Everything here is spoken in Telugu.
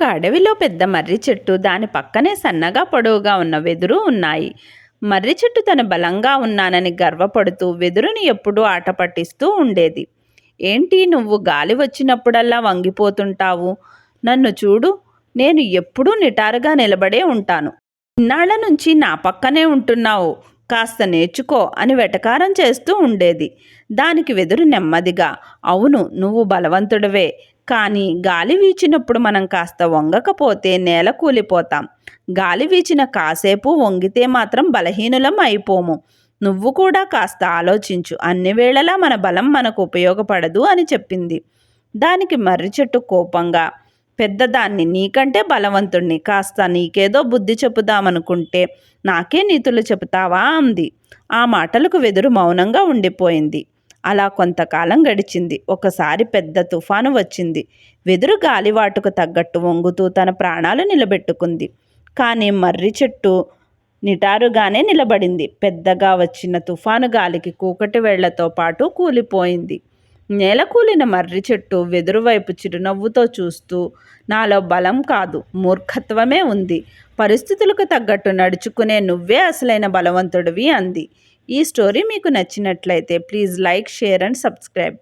ఒక అడవిలో పెద్ద మర్రి చెట్టు దాని పక్కనే సన్నగా పొడవుగా ఉన్న వెదురు ఉన్నాయి. మర్రి చెట్టు తను బలంగా ఉన్నానని గర్వపడుతూ వెదురుని ఎప్పుడూ ఆట పట్టిస్తూ ఉండేది. ఏంటి నువ్వు గాలి వచ్చినప్పుడల్లా వంగిపోతుంటావు? నన్ను చూడు నేను ఎప్పుడూ నిటారుగా నిలబడే ఉంటాను. ఇన్నాళ్ళ నుంచి నా పక్కనే ఉంటున్నావు కాస్త నేర్చుకో అని వెటకారం చేస్తూ ఉండేది. దానికి వెదురు నెమ్మదిగా అవును నువ్వు బలవంతుడవే కానీ గాలి వీచినప్పుడు మనం కాస్త వంగకపోతే నేల కూలిపోతాం. గాలి వీచిన కాసేపు వంగితే మాత్రం బలహీనులం అయిపోము. నువ్వు కూడా కాస్త ఆలోచించు. అన్ని వేళలా మన బలం మనకు ఉపయోగపడదు అని చెప్పింది. దానికి మర్రి చెట్టు కోపంగా పెద్దదాన్ని నీకంటే బలవంతుణ్ణి. కాస్త నీకేదో బుద్ధి చెప్పుదామనుకుంటే నాకే నీతులు చెబుతావా అంది. ఆ మాటలకు వెదురు మౌనంగా ఉండిపోయింది. అలా కొంతకాలం గడిచింది. ఒకసారి పెద్ద తుఫాను వచ్చింది. వెదురు గాలివాటుకు తగ్గట్టు వంగుతూ తన ప్రాణాలు నిలబెట్టుకుంది. కానీ మర్రి చెట్టు నిటారుగానే నిలబడింది. పెద్దగా వచ్చిన తుఫాను గాలికి కూకటి వేళ్ళతో పాటు కూలిపోయింది. నేల కూలిన మర్రి చెట్టు వెదురువైపు చిరునవ్వుతో చూస్తూ నాలో బలం కాదు మూర్ఖత్వమే ఉంది. పరిస్థితులకు తగ్గట్టు నడుచుకునే నువ్వే అసలైన బలవంతుడివి అంది. ఈ స్టోరీ మీకు నచ్చినట్లయితే please like share and subscribe.